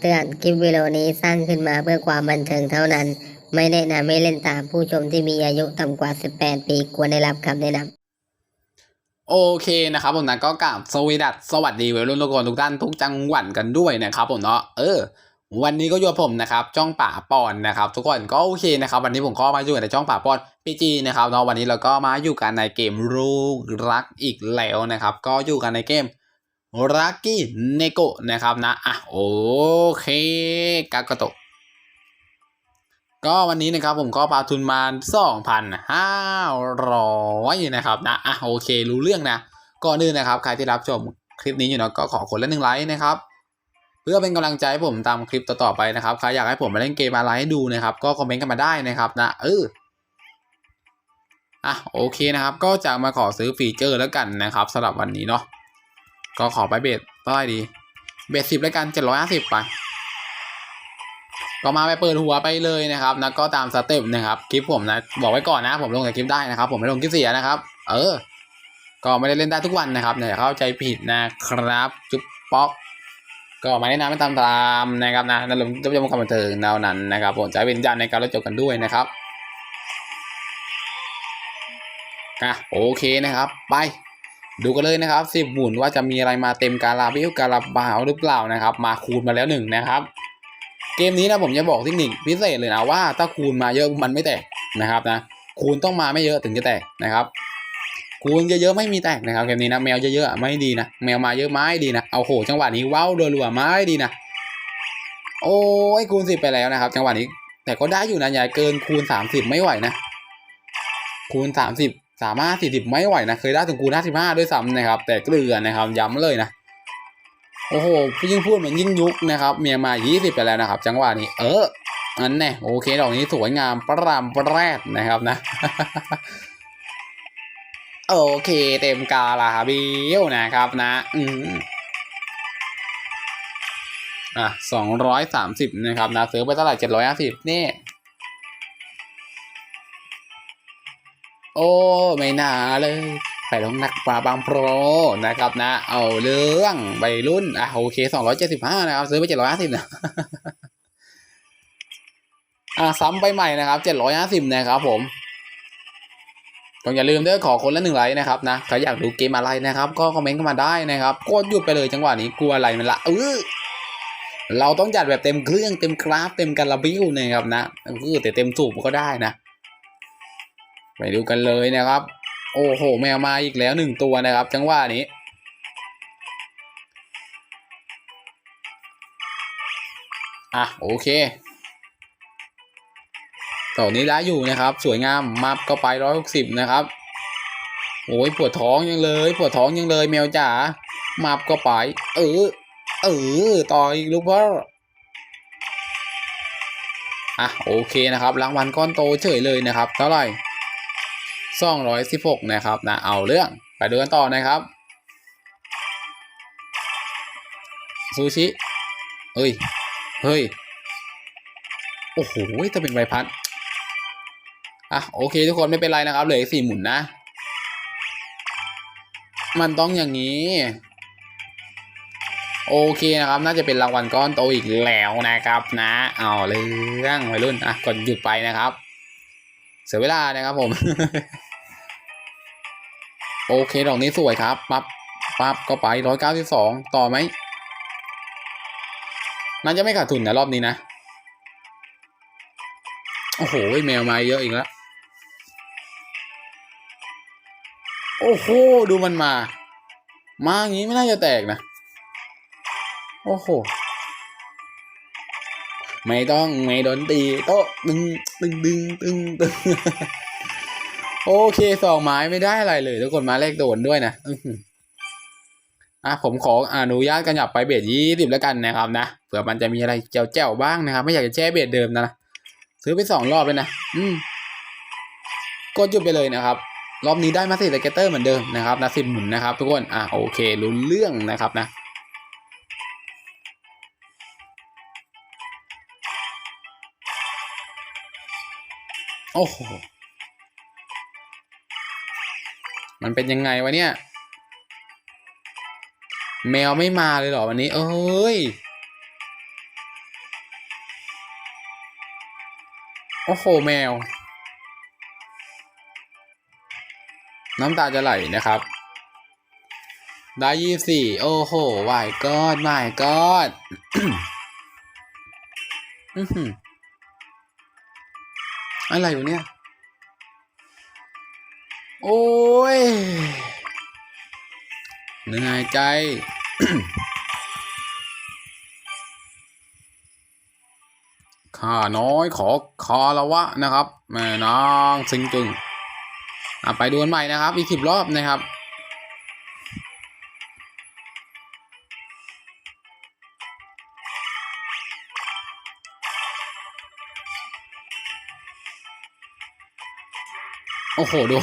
คำเตือน คลิปวิดีโอนี้สร้างขึ้นมาเพื่อความบันเทิงเท่านั้น ไม่แนะนำให้เล่นตามผู้ชมที่มีอายุต่ำกว่า 18 ปีควรได้รับคำแนะนำโอเคนะครับผมนะก็กราบสวีดัสสวัสดีวัยรุ่นทุกคนทุกท่านทุกจังหวัดกันด้วยนะครับผมเนาะเออ วันนี้ก็อยู่ผมนะครับจ้องป่าปอนนะครับ ทุกคนก็โอเคนะครับวันนี้ผมก็มาอยู่ในจ้องป่าปอนพีจีนะครับเนาะวันนี้เราก็มาอยู่กันในเกมลูรักอีกแล้วนะครับ ก็อยู่กันในเกม รักกี้เนโกะนะครับนะอะโอเคกากโตะก็วันนี้นะครับผมก็ปาทุนมา2,500นะครับนะอะโอเครู้เรื่องนะก่อนอื่นนะครับ ใครที่รับชมคลิปนี้อยู่เนาะก็ขอคนละหนึ่งไลค์นะครับ เพื่อเป็นกำลังใจให้ผมตามคลิปต่อๆไปนะครับใครอยากให้ผมมาเล่นเกมอะไรให้ดูนะครับ ก็คอมเมนต์กันมาได้นะครับนะเอออะโอเคนะครับ ก็จะมาขอซื้อฟีเจอร์แล้วกันนะครับสำหรับวันนี้เนาะ ก็ขอไปเบสเท่าไหร่ดี เบสสิบแล้วกัน750ไป ก็มาไปเปิดหัวไปเลยนะครับนะก็ตามสเต็ปนะครับ คลิปผมนะ บอกไว้ก่อนนะ ผมลงแต่คลิปได้นะครับ ผมไม่ลงคลิปเสียนะครับ เออ ก็ไม่ได้เล่นได้ทุกวันนะครับอย่าเข้าใจผิดนะครับ จุ๊บป๊อกก็ม่ได้นำไม่ตามตามนะครับนะนั่นลงจะจะมความบันเทิงแนวนั้นนะครับผมใช้วิญญาณในการรับจบกันด้วยนะครับอะโอเคนะครับ ไป ดูกันเลยนะครับสิบหมุนว่าจะมีอะไรมาเต็มการาบิวการาบาวหรือเปล่านะครับ มาคูณมาแล้วหนึ่งนะครับ เกมนี้นะผมจะบอกเทคนิคพิเศษเลยนะว่าถ้าคูณมาเยอะมันไม่แตกนะครับนะคูณต้องมาไม่เยอะถึงจะแตกนะครับ คูณเยอะๆไม่มีแตกนะครับเกมนี้นะแมวเยอะๆไม่ดีนะแมวมาเยอะไม่ดีนะเอาโหจังหวะนี้ว้าวรัวๆไม่ดีนะโอ้ยคูณสิบไปแล้วนะครับ จังหวะนี้ แต่ก็ได้อยู่นะอย่เกินคูณสามสิบไม่ไหวนะคูณสามสิบ สามารถสี่สิบไม่ไหวนะ เคยได้ถึงคูห้าสิบห้าด้วยซ้ำนะครับ แต่เกลือนะครับย้ำเลยนะ โอ้โหยิ่งพูดเหมือนยิ่งยุกนะครับ เมียมา20ไปแล้วนะครับ จังหวะนี้ เอออันแน่โอเคดอกนี้สวยงามประรามประแรดนะครับนะ โอเคเต็มกาลาบิวนะครับนะ อืมอะสองร้อยสามสิบนะครับนะซื้อไปเท่าไหร่เจ็ดร้อยห้าสิบนี่ โอ้ไม่น่าเลย ไปลงนักปลาบางโปรนะครับนะ เอาเรื่องใบรุ่นอะโอเคสองร้อยเจ็ดสิบห้านะครับซื้อไปเจ็ดร้อยห้าสิบนะอะซ้ำไปใหม่นะครับเจ็ดร้อยห้าสิบนะครับผมต้องอย่าลืมเด้อขอคนละหนึ่งไลค์นะครับนะใครอยากดูเกมอะไรนะครับ ก็คอมเมนต์เข้ามาได้นะครับกดหยุดไปเลยจังหวะนี้กลัวอะไรมันละเออเราต้องจัดแบบเต็มเครื่องเต็มกราฟเต็มการาบิวนะครับนะเออแต่เต็มสูบก็ได้นะ ไปดูกันเลยนะครับ โอ้โห แมวมาอีกแล้วหนึ่งตัวนะครับ จังหวะนี้ อะโอเคต่อนี้ร้ายอยู่นะครับ สวยงามมับก็ไปร้อยหกสิบนะครับโอ้ยปวดท้องยังเลย ปวดท้องยังเลย แมวจ๋ามับก็ไป เออ เออ ต่ออีกลูกพ่ออะโอเคนะครับ รางวัลก้อนโตเฉยเลยนะครับ เท่าไหร่ สองร้อยสิบหกนะครับนะเอาเรื่องไปดูกันต่อนะครับซูชิเฮ้ย เฮ้ย โอ้โหถ้าเป็นใบพัด อะ โอเค ทุกคนไม่เป็นไรนะครับ เหลืออีกสี่หมุนนะ มันต้องอย่างนี้ โอเคนะครับ น่าจะเป็นรางวัลก้อนโตอีกแล้วนะครับนะ เอาเรื่องวัยรุ่น อะกดหยุดไปนะครับ เสียเวลานะครับผม โอเคดอกนี้สวยครับ ปั๊บ ปั๊บ ก็ไปร้อยเก้าสิบสองต่อไหมน่าจะไม่ขาดทุนนะรอบนี้นะ โอ้โหแมวมาเยอะอีกแล้ว โอ้โห ดูมันมา มาอย่างนี้ไม่น่าจะแตกนะ โอ้โห ไม่ต้อง ไม่โดนตี โต๊ะ ดึง ดึง ดึง ดึง ดึง โอเคสองไม้ไม่ได้อะไรเลยทุกคนมาเลขโดนด้วยนะอืมอะผมขออนุญาตกันหยับไปเบสยี่สิบแล้วกันนะครับนะเผื่อมันจะมีอะไรเจ้าๆบ้างนะครับ ไม่อยากจะแช่เบสเดิมนะซื้อไปสองรอบเลยนะอืมกดหยุดไปเลยนะครับ รอบนี้ได้มาสี่สเกตเตอร์เหมือนเดิมนะครับนะสิบหมุนนะครับ ทุกคนอะโอเครู้เรื่องนะครับนะโอ้โห มันเป็นยังไงวะเนี่ย แมวไม่มาเลยเหรอวันนี้ เอ้ย โอ้โหแมว น้ำตาจะไหลนะครับ ได้ยี่สี่โอ้โหไหวกอดไายกอดอะไรอยู่เนี่ย โอ้ยเหนื่อยใจ ข้าน้อยขอคาละวะนะครับ แม่นางซิงจึง อะ ไปดวลใหม่นะครับ อีกสิบรอบนะครับ โอ้โห ดู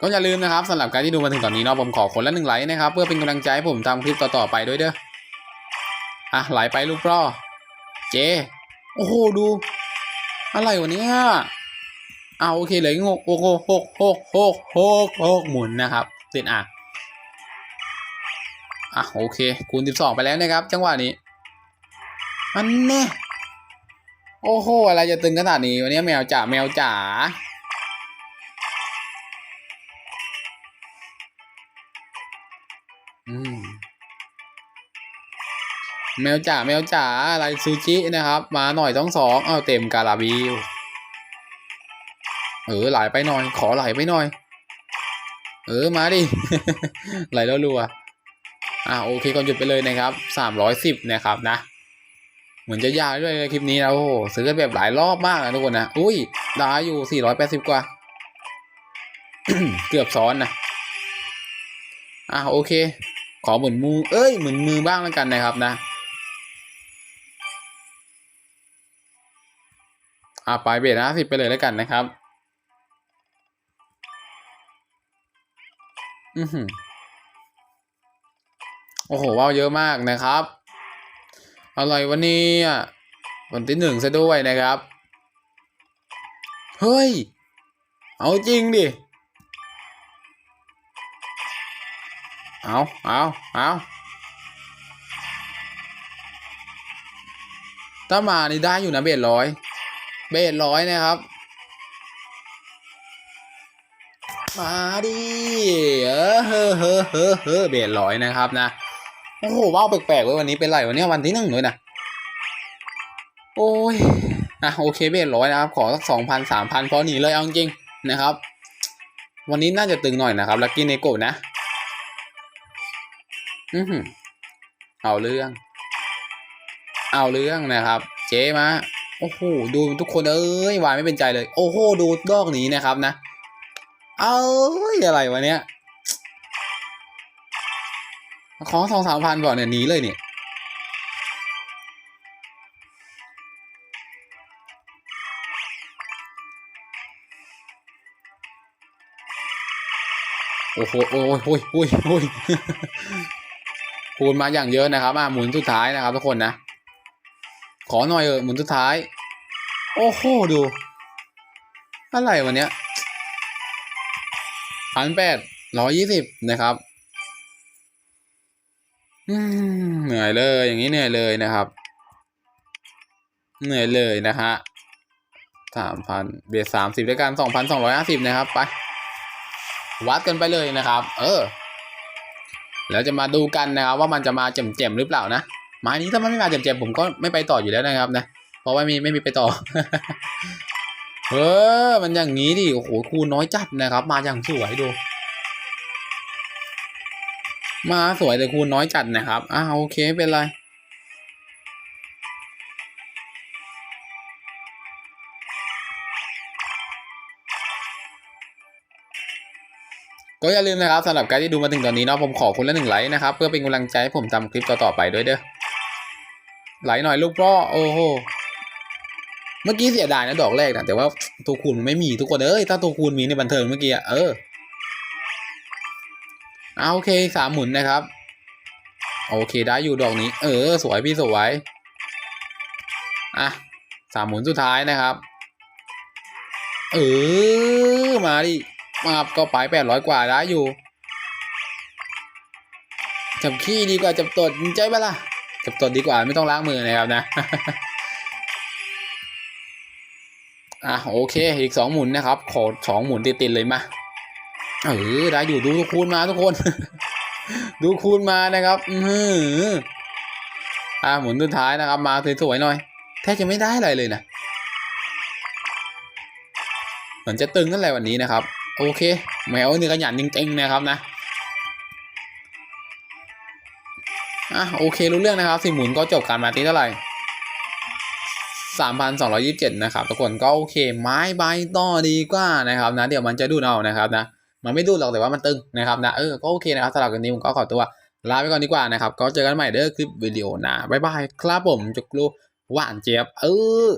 ก็อย่าลืมนะครับสำหรับการที่ดูมาถึงตอนนี้เนาะผมขอคนละหนึ่งไลค์นะครับ เพื่อเป็นกำลังใจให้ผมทำคลิปต่อๆไปด้วยเด้ออะไหลไปลูกพ่อเจ โอ้โห ดู อะไรวะเนี่ยเอาโอเคเหลยงกโอ้โหหกหกหกหกหกหมุนนะครับติดอะอะโอเค คูณสิบสองไปแล้วนะครับ จังหวะนี้ อันแน่ โอ้โห อะไรจะตึงขนาดนี้วันนี้แมวจ๋าแมวจ๋าแมวจ๋าแมวจ๋าอะไรซูชินะครับ มาหน่อยต้องสองเอาเต็มการาบิวเออไหลไปหน่อย ขอไหลไปหน่อย เออมาดิไหลแล้วรัวอะโอเคก่อนหยุดไปเลยนะครับสามร้อยสิบนะครับนะ เหมือนจะยากด้วยคลิปนี้นะโอ้โหซื้อแบบหลายรอบมากนะทุกคนนะอุ้ยด้อยู่สี่ร้อยแปดสิบกว่า เกือบซ้อนนะอะโอเค ขอหมุนมือ เอ้ยหมุนมือบ้างแล้วกันนะครับนะอะไปเบสนะสิบไปเลยแล้วกันนะครับ อือหือโอ้โหว้าวเยอะมากนะครับ อะไรวันนี้อะวันที่หนึ่งซะด้วยนะครับ เฮ้ย เอาจริงดิ เอาเอาเอาถ้ามานี่ได้อยู่นะเบสร้อยเบสร้อยนะครับ มาดิเออเฮ้อเฮ้อเฮ้อเฮ้อเบสร้อยนะครับนะ โอ้โหว้าวแปลกๆเว้ยวันนี้เป็นไรวันนี้วันที่หนึ่งเลยนะโอ้ยอะโอเคเบสร้อยนะครับ ขอสักสองพันสามพันพอหนีเลยเอาจริงๆนะครับ วันนี้น่าจะตึงหน่อยนะครับลักกี้เนโกะนะอือหือเอาเรื่อง เอาเรื่องนะครับ เจ๊มาโอ้โหดูทุกคนเอ้ยวายไม่เป็นใจเลย โอ้โหดูดอกนี้นะครับนะ เอ้าอะไรวะเนี้ย ขอสองสามพันก่อนเนี่ยหนีเลยเนี่ยโอ้โหโอ้ยโอ้ยโอ้ยโอ้ยคูณมาอย่างเยอะนะครับอะหมุนสุดท้ายนะครับทุกคนนะ ขอหน่อยเออหมุนสุดท้าย โอ้โหดู อะไรวันเนี้ยพันแปดร้อยยี่สิบนะครับ เหนื่อยเลยอย่างนี้เหนื่อยเลยนะครับ เหนื่อยเลยนะฮะสามพันเบียดสามสิบด้วยกันสองพันสองร้อยห้าสิบนะครับไป วัดกันไปเลยนะครับ เออ แล้วจะมาดูกันนะครับ ว่ามันจะมาเจ็มๆหรือเปล่านะไม้นี้ถ้ามันไม่มาเจ็มๆผมก็ไม่ไปต่ออยู่แล้วนะครับนะเพราะว่ามีไม่มีไปต่อ เออ มันอย่างนี้ดิโอ้โหคูน้อยจัดนะครับ มาอย่างสวยดู มาสวยแต่คูณน้อยจัดนะครับ อ่าโอเคเป็นไร ก็อย่าลืมนะครับสำหรับการที่ดูมาถึงตอนนี้เนาะผมขอคนละหนึ่งไลค์นะครับ เพื่อเป็นกำลังใจให้ผมทำคลิปต่อๆไปด้วยเด้อไลค์หน่อยลูกพ่อโอ้โหเมื่อกี้เสียดายนะดอกแรกนะแต่ว่าตัวคูณมันไม่มีทุกคนเอ้ยถ้าตัวคูณมีในบันเทิงเมื่อกี้เออ เอาโอเคสามหมุนนะครับ โอเคได้อยู่ดอกนี้ เออ สวยพี่สวยอะสามหมุนสุดท้ายนะครับ เออ มาดิ มาก็ไปแปดร้อยกว่าได้อยู่จับขี้ดีกว่าจับตดใจปะล่ะจับตดดีกว่าไม่ต้องล้างมือนะครับนะอะโอเค อีกสองหมุนนะครับ ขอสองหมุนติดๆเลยมา เออได้อยู่ดูทุกคูณมาทุกคน ดูคูณมานะครับ อือหืออะหมุนสุดท้ายนะครับ มาสวยๆหน่อยแทบจะไม่ได้อะไรเลยนะเหมือนจะตึงนั่นแหละวันนี้นะครับ โอเค แมวนี่ขยันจริงๆนะครับนะอะโอเครู้เรื่องนะครับสี่หมุนก็จบการมาตีเท่าไหร่สามพันสองร้อยิบเจ็ดนะครับทุกคนก็โอเคไม้ใบต่อดีกว่านะครับนะ เดี๋ยวมันจะดูเอานะครับนะ มันไม่ดูดหรอกแต่ว่ามันตึงนะครับนะเออก็โอเคนะครับสำหรับวันนี้ผมก็ขอตัวลาไปก่อนดีกว่านะครับ ก็เจอกันใหม่เด้อคลิปวิดีโอหน้าบ๊ายบายครับผมจุกลูหวานเจี๊ยบเออ